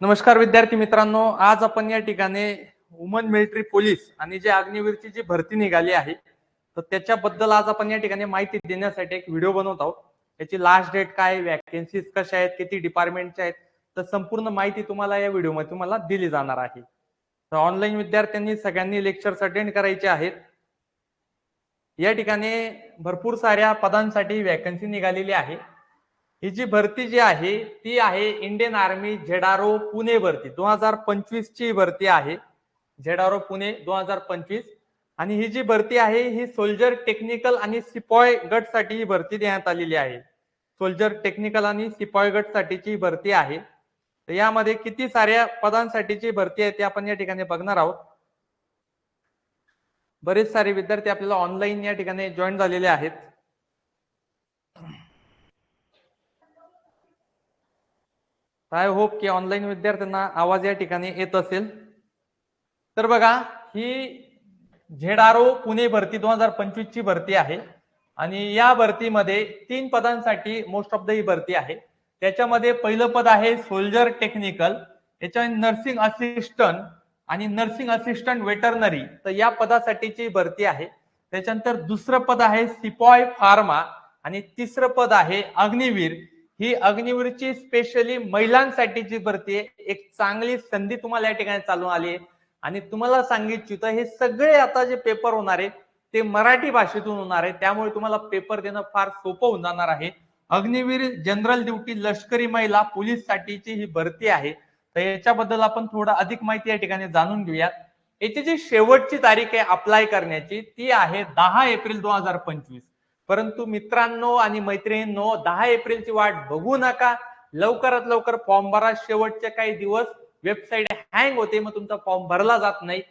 नमस्कार विद्यार्थी मित्रांनो आज आपण या ठिकाणी वुमन मिलिटरी पोलीस आणि जे अग्निवीरची जी भरती निघाली आहे तर त्याच्याबद्दल आज आपण या ठिकाणी माहिती देण्यासाठी एक व्हिडिओ बनवत आहोत. त्याची लास्ट डेट काय वॅकेन्सीज कशा आहेत किती डिपार्टमेंटच्या आहेत तर संपूर्ण माहिती तुम्हाला या व्हिडिओमध्ये तुम्हाला दिली जाणार आहे. तर ऑनलाईन विद्यार्थ्यांनी सगळ्यांनी लेक्चर्स अटेंड करायचे आहेत. या ठिकाणी भरपूर साऱ्या पदांसाठी वॅकन्सी निघालेली आहे. ही जी भरती जी आहे ती आहे इंडियन आर्मी झेडारो पुणे भरती. दोन हजार पंचवीस ची भरती आहे. झेडारो पुणे दोन हजार पंचवीस. आणि ही जी भरती आहे ही सोल्जर टेक्निकल आणि सिपॉय गटसाठी ही भरती देण्यात आलेली आहे. सोल्जर टेक्निकल आणि सिपॉय गट साठीची भरती आहे. तर यामध्ये किती साऱ्या पदांसाठीची भरती आहे ते आपण या ठिकाणी बघणार आहोत. बरेच सारे विद्यार्थी आपल्याला ऑनलाईन या ठिकाणी जॉईन झालेले आहेत. आय होप की ऑनलाईन विद्यार्थ्यांना आवाज या ठिकाणी येत असेल. तर बघा ही झेडारो पुणे भरती दोन हजार पंचवीस ची भरती आहे. आणि या भरतीमध्ये तीन पदांसाठी मोस्ट ऑफ द ही भरती आहे. त्याच्यामध्ये पहिलं पद आहे सोल्जर टेक्निकल याच्यामध्ये नर्सिंग असिस्टंट आणि नर्सिंग असिस्टंट वेटरनरी तर या पदासाठीची भरती आहे. त्याच्यानंतर दुसरं पद आहे सिपॉय फार्मा आणि तिसरं पद आहे अग्निवीर. ही अग्निवीरची स्पेशली महिलांसाठीची भरती आहे एक चांगली संधी तुम्हाला या ठिकाणी चालून आली आहे. आणि तुम्हाला सांगितली हे सगळे आता जे पेपर होणार आहे ते मराठी भाषेतून होणार आहे. त्यामुळे तुम्हाला पेपर देणं फार सोपं होऊन जाणार आहे. अग्निवीर जनरल ड्युटी लष्करी महिला पोलीस साठीची ही भरती आहे. तर याच्याबद्दल आपण थोडं अधिक माहिती या ठिकाणी जाणून घेऊयात. याची जी शेवटची तारीख आहे अप्लाय करण्याची ती आहे दहा एप्रिल दोन हजार पंचवीस. परंतु मित्रांनो आणि मैत्रिणींनो दहा एप्रिलची वाट बघू नका. लवकरात लवकर फॉर्म भरा. शेवटचे काही दिवस वेबसाईट हँग होते मग तुमचा फॉर्म भरला जात नाही.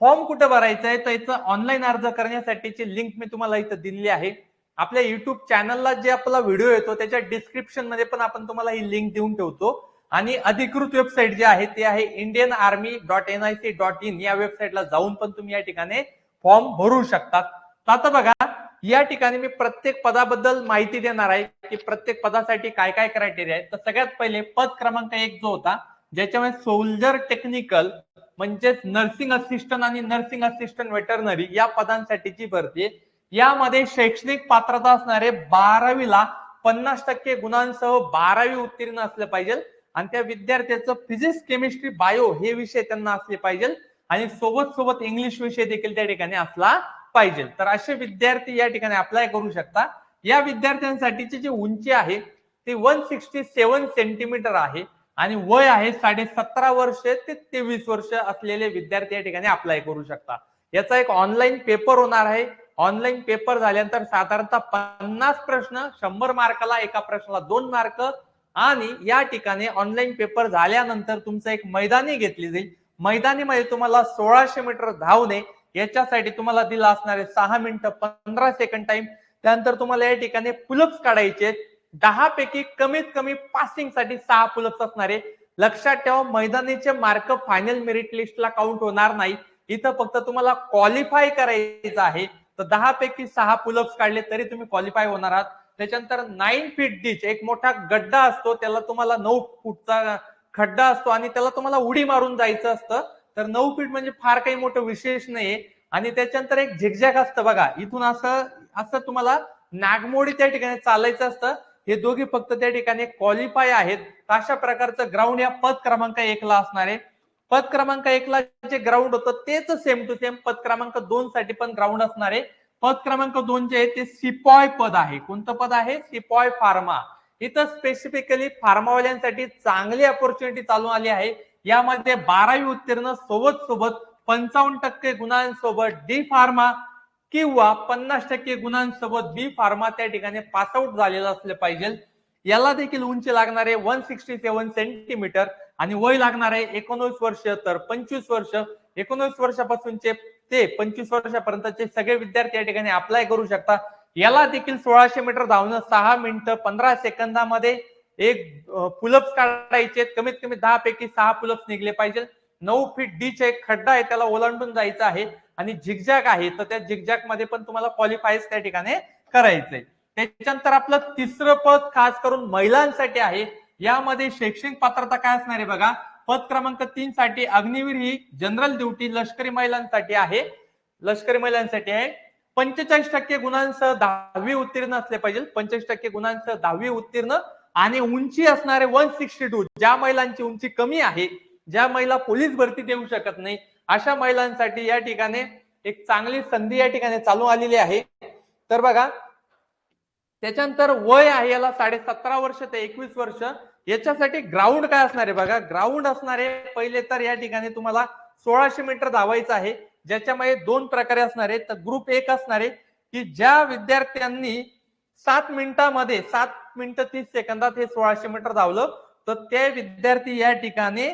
फॉर्म कुठे भरायचा आहे? तर याचा ऑनलाईन अर्ज करण्यासाठीची लिंक मी तुम्हाला इथं दिलेली आहे. आपल्या युट्यूब चॅनलला जे आपला व्हिडिओ येतो त्याच्या डिस्क्रिप्शनमध्ये पण आपण तुम्हाला ही लिंक देऊन ठेवतो. आणि अधिकृत वेबसाईट जी आहे ती आहे Indian army dot N I C dot in या वेबसाईटला जाऊन पण तुम्ही या ठिकाणी फॉर्म भरू शकतात तर आता बघा या ठिकाणी मी प्रत्येक पदाबद्दल माहिती देणार आहे की प्रत्येक पदासाठी काय काय क्रायटेरिया आहे तर सगळ्यात पहिले पद क्रमांक एक जो होता ज्याच्यामध्ये सोल्जर टेक्निकल म्हणजेच नर्सिंग असिस्टंट आणि नर्सिंग असिस्टंट वेटरनरी या पदांसाठीची भरती यामध्ये शैक्षणिक पात्रता असणारे बारावीला पन्नास टक्के गुणांसह बारावी उत्तीर्ण असले पाहिजे. आणि त्या विद्यार्थ्याचं फिजिक्स केमिस्ट्री बायो हे विषय त्यांना असले पाहिजे. आणि सोबत सोबत इंग्लिश विषय देखील त्या ठिकाणी असला पाहिजे. तर असे विद्यार्थी या ठिकाणी अप्लाय करू शकता. या विद्यार्थ्यांसाठीची जी उंची आहे ती वन सिक्स्टी सेवन सेंटीमीटर आहे आणि वय आहे साडे सतरा वर्ष ते तेवीस वर्ष असलेले विद्यार्थी या ठिकाणी अप्लाय करू शकता. याचा एक ऑनलाईन पेपर होणार आहे. ऑनलाईन पेपर झाल्यानंतर साधारणतः पन्नास प्रश्न शंभर मार्काला एका प्रश्नाला दोन मार्क आणि या ठिकाणी ऑनलाईन पेपर झाल्यानंतर तुमचं एक मैदानी घेतली जाईल. मैदानीमध्ये तुम्हाला सोळाशे मीटर धावणे याच्यासाठी तुम्हाला दिला असणारे सहा मिनिटं पंधरा सेकंड टाइम त्यानंतर तुम्हाला या ठिकाणी पुलप्स काढायचे. दहा पैकी कमीत कमी पासिंगसाठी सहा पुलप्स असणारे. लक्षात ठेवा मैदानीचे मार्क फायनल मेरिट लिस्टला काउंट होणार नाही. इथं फक्त तुम्हाला क्वालिफाय करायचं आहे. तर दहा पैकी सहा पुलप्स काढले तरी तुम्ही क्वालिफाय होणार आहात. त्याच्यानंतर नाईन फीट डिच एक मोठा गड्डा असतो. त्याला तुम्हाला नऊ फूटचा खड्डा असतो आणि त्याला तुम्हाला उडी मारून जायचं असतं. तर नऊ फीट म्हणजे फार काही मोठं विशेष नाही आणि त्याच्यानंतर एक झिकझॅक असतं बघा इथून असं असं तुम्हाला नागमोडी त्या ठिकाणी चालायचं असतं. हे दोघे फक्त त्या ठिकाणी क्वालिफाय आहेत. अशा प्रकारचं ग्राउंड या पद क्रमांक एकला असणार आहे. पद क्रमांक एकला जे ग्राउंड होतं तेच सेम टू सेम पद क्रमांक दोन साठी पण ग्राउंड असणार आहे. पद क्रमांक दोन जे आहे ते सिपॉय पद आहे. कोणतं पद आहे? Sepoy pharma. इथं स्पेसिफिकली फार्मावाल्यांसाठी चांगली अपॉर्च्युनिटी चालू आली आहे. यामध्ये बारावी उत्तीर्ण सोबत सोबत पंचावन्न टक्के गुणांसोबत डी फार्मा किंवा पन्नास टक्के गुणांसोबत बी फार्मा त्या ठिकाणी पास आउट झालेलं असलं पाहिजे. याला देखील उंची लागणार आहे वन सिक्स्टी सेवन सेंटीमीटर आणि वय लागणार आहे एकोणवीस वर्ष तर पंचवीस वर्ष. एकोणवीस वर्षापासूनचे ते पंचवीस वर्षापर्यंतचे सगळे विद्यार्थी या ठिकाणी अप्लाय करू शकता. याला देखील सोळाशे मीटर धावणं सहा मिनिटं पंधरा सेकंदामध्ये एक पुलप्स काढायचे कमीत कमी दहा पैकी सहा पुलप्स निघले पाहिजे. नऊ फीट डीच एक खड्डा आहे त्याला ओलांडून जायचं आहे. आणि झिकझॅक आहे तर त्या झिकझॅकमध्ये पण तुम्हाला क्वालिफायच त्या ठिकाणी करायचंय त्याच्यानंतर आपलं तिसरं पद खास करून महिलांसाठी आहे. यामध्ये शैक्षणिक पात्रता काय असणार आहे बघा? पद क्रमांक तीन साठी अग्निवीर ही जनरल ड्युटी लष्करी महिलांसाठी आहे. लष्करी महिलांसाठी आहे. पंचेचाळीस टक्के गुणांसह दहावी उत्तीर्ण असले पाहिजे. पंचेचाळीस टक्के गुणांसह दहावी उत्तीर्ण. आणि उंची असणारे वन सिक्स्टी टू ज्या महिलांची उंची कमी आहे ज्या महिला पोलीस भरती देऊ शकत नाही अशा महिलांसाठी या ठिकाणी एक चांगली संधी या ठिकाणी चालू आलेली आहे. तर बघा त्याच्यानंतर वय आहे याला साडे सतरा वर्ष ते एकवीस वर्ष. याच्यासाठी ग्राउंड काय असणार आहे बघा? ग्राउंड असणारे पहिले तर या ठिकाणी तुम्हाला सोळाशे मीटर धावायचं आहे. ज्याच्यामध्ये दोन प्रकारे असणार आहे तर ग्रुप एक असणार आहे की ज्या विद्यार्थ्यांनी सात मिनिटामध्ये सात मिनिटं तीस सेकंदात हे सोळाशे मीटर धावलं. तर ते विद्यार्थी या ठिकाणी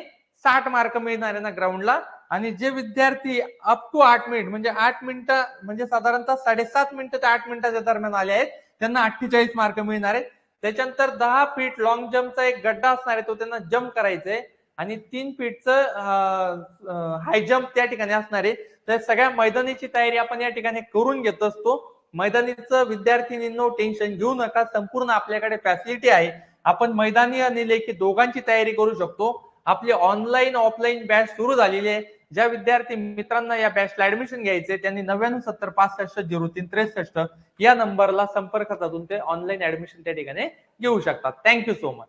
साठ मार्क मिळणार आहे ना ग्राउंडला. आणि जे विद्यार्थी अप टू आठ मिनिट म्हणजे आठ मिनिटं म्हणजे साधारणतः साडेसात मिनिटं ते आठ मिनिटाच्या दरम्यान आले आहेत त्यांना अठ्ठेचाळीस मार्क मिळणार आहेत. त्याच्यानंतर दहा फीट लॉंग जम्पचा एक गड्डा असणार आहे तो त्यांना जम्प करायचा आहे आणि तीन फीटचं हाय जम्प त्या ठिकाणी असणार आहे. तर सगळ्या मैदानीची तयारी आपण या ठिकाणी करून घेत असतो. मैदानीचं विद्यार्थिनींनो टेन्शन घेऊ नका. संपूर्ण आपल्याकडे फॅसिलिटी आहे. आपण मैदानी आणि लेखी दोघांची तयारी करू शकतो. आपली ऑनलाईन ऑफलाईन बॅच सुरू झालेली आहे. ज्या विद्यार्थी मित्रांना या बॅचला ऍडमिशन घ्यायचे त्यांनी नव्याण्णव सत्तर पासष्ट झिरो तीन त्रेसष्ट या नंबरला संपर्क साधून ते ऑनलाईन ऍडमिशन त्या ठिकाणी घेऊ शकतात. Thank you so much